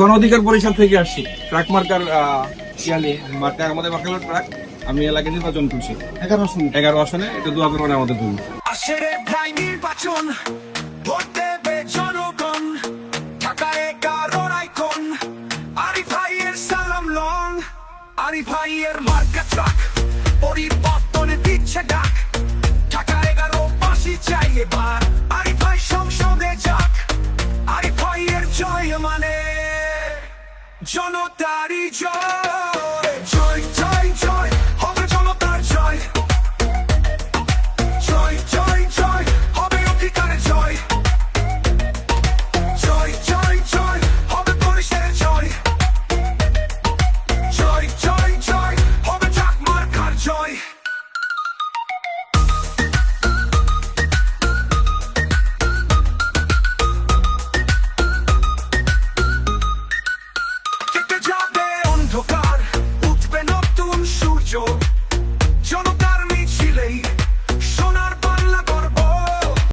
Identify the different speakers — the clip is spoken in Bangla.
Speaker 1: গণ অধিকার পরিষদ থেকে আসছি ট্রাক মার্কার ইয়ালি আমাদের ট্রাক। আমি এলাকায় নির্বাচন করছি।
Speaker 2: এগারো আসন।
Speaker 1: এগারো আসনে এটা দোয়া করবেন আমাদের জন্য।
Speaker 3: নির্বাচন ভোট দেবে জনগণ ঢাকায় এগারোর আইকন। আরিফ ভাইয়ের সালাম লং আরিফ ভাইয়ের মার্কা ট্রাক। পরিবর্তনে দিচ্ছে ডাক ঢাকা এগারো পাশি চাই এবার। আরিফ ভাই সংসদে যাক আরিফ ভাইয়ের জয় মানে জনতারই জয় জয়